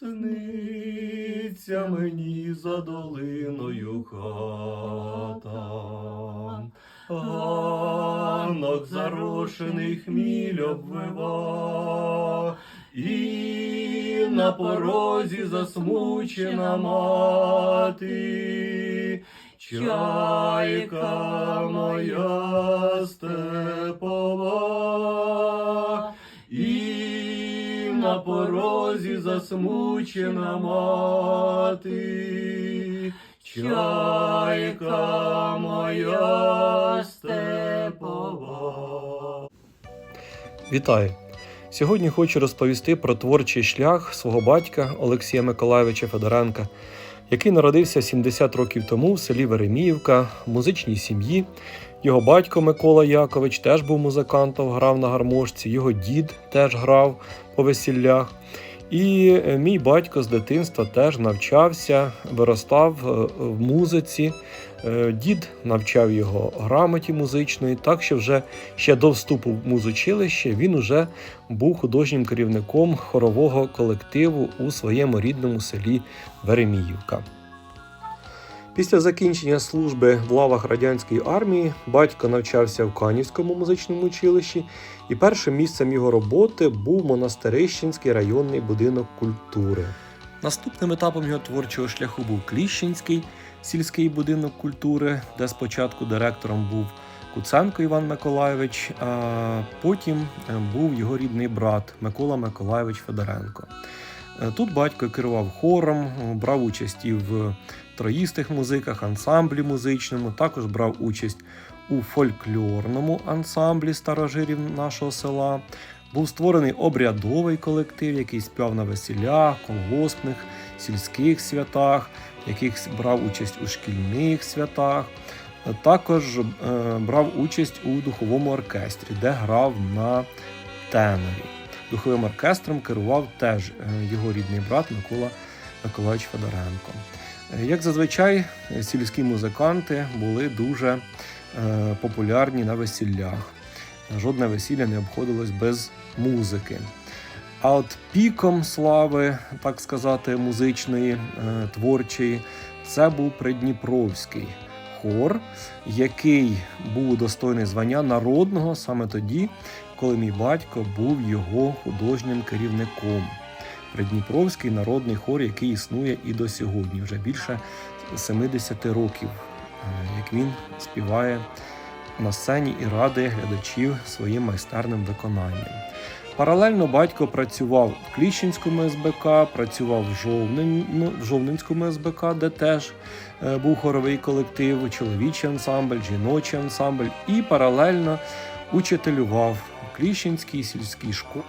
сниться мені за долиною хата. Ганок зарошений хміль обвива, і на порозі засмучена мати, чайка моя степова, порозі засмучена мати, чайка моя степова. Вітаю! Сьогодні хочу розповісти про творчий шлях свого батька Олексія Миколайовича Федоренка, який народився 70 років тому в селі Вереміївка в музичній сім'ї. Його батько Микола Якович теж був музикантом, грав на гармошці, його дід теж грав по весіллях. І е, мій батько з дитинства теж навчався, виростав е, в музиці. Е, Дід навчав його грамоті музичної, так що вже ще до вступу в музучилище він уже був художнім керівником хорового колективу у своєму рідному селі Вереміївка. Після закінчення служби в лавах радянської армії батько навчався в Канівському музичному училищі, і першим місцем його роботи був Монастирищенський районний будинок культури. Наступним етапом його творчого шляху був Кліщенський сільський будинок культури, де спочатку директором був Куценко Іван Миколайович, а потім е, був його рідний брат Микола Миколайович Федоренко. Е, Тут батько керував хором, брав участь і в троїстих музиках, ансамблі музичному, також брав участь у фольклорному ансамблі старожирів нашого села. Був створений обрядовий колектив, який співав на весілях, колгоспних, сільських святах, яких брав участь у шкільних святах. Е, Також е, брав участь у духовому оркестрі, де грав на тенорі. Духовим оркестром керував теж е, його рідний брат Микола Миколаївич Федоренко. Е, Як зазвичай, е, сільські музиканти були дуже популярні на весіллях. Жодне весілля не обходилось без музики. А от піком слави, так сказати, музичної, творчої, це був Придніпровський хор, який був достойний звання народного саме тоді, коли мій батько був його художнім керівником. Придніпровський народний хор, який існує і до сьогодні, вже більше 70 років, е, як він співає на сцені і радує глядачів своїм майстерним виконанням. Паралельно батько працював в Кліщенському СБК, працював в, Жовнин, ну, в Жовнинському СБК, де теж е, був хоровий колектив, чоловічий ансамбль, жіночий ансамбль, і паралельно учителював в Кліщенській сільській школі.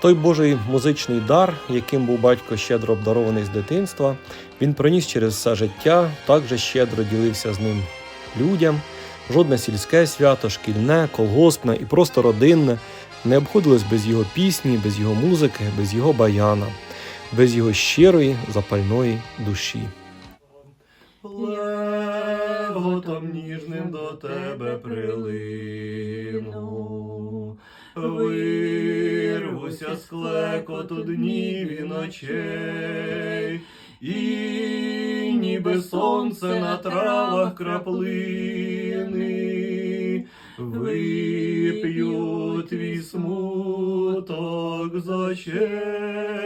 Той Божий музичний дар, яким був батько щедро обдарований з дитинства, він проніс через все життя, також щедро ділився з ним людям. Жодне сільське свято, шкільне, колгоспне і просто родинне не обходилось без його пісні, без його музики, без його баяна, без його щирої запальної душі. Леготом ніжним до тебе прилину, вирвуся з клекоту днів і ночей, і ніби сонце на травах краплини, вип'ю твій смуток з очей.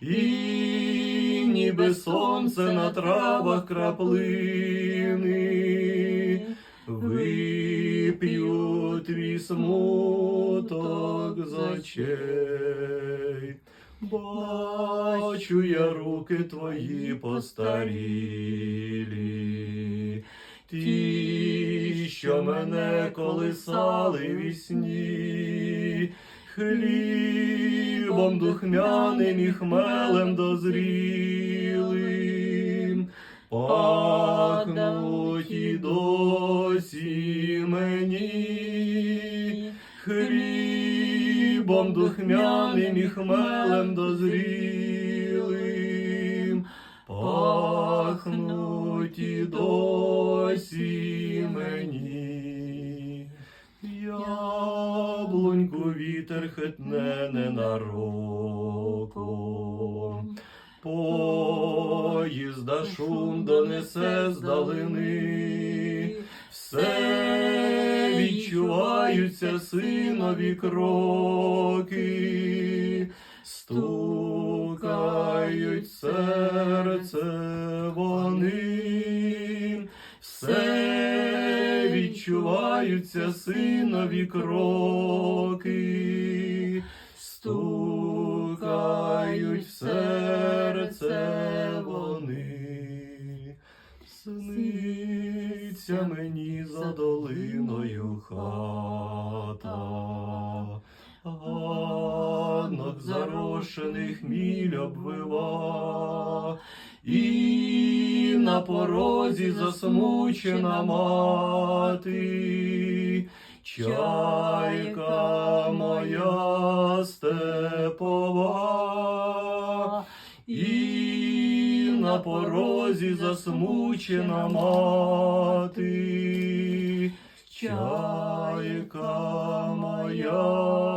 І ніби сонце на травах краплини, смуток з очей. Бачу я руки твої постарілі, ті, що мене колисали вісні, хлібом духмяним і хмелем дозрілим, пахнуть і досі мені, хлібом духмяним і хмелем дозрілим, пахнуть і досі мені. Яблуньку вітер хитне ненароком. Поїзда шум донесе з далини, все відчуваються синові кроки, стукають серце вони, все відчуваються синові кроки, стукають в серце вони, сниться мені долиною хата, ганок зарошених міль обвива, і на порозі засмучена мати, чайка моя степова, і на порозі засмучена мати, чайка моя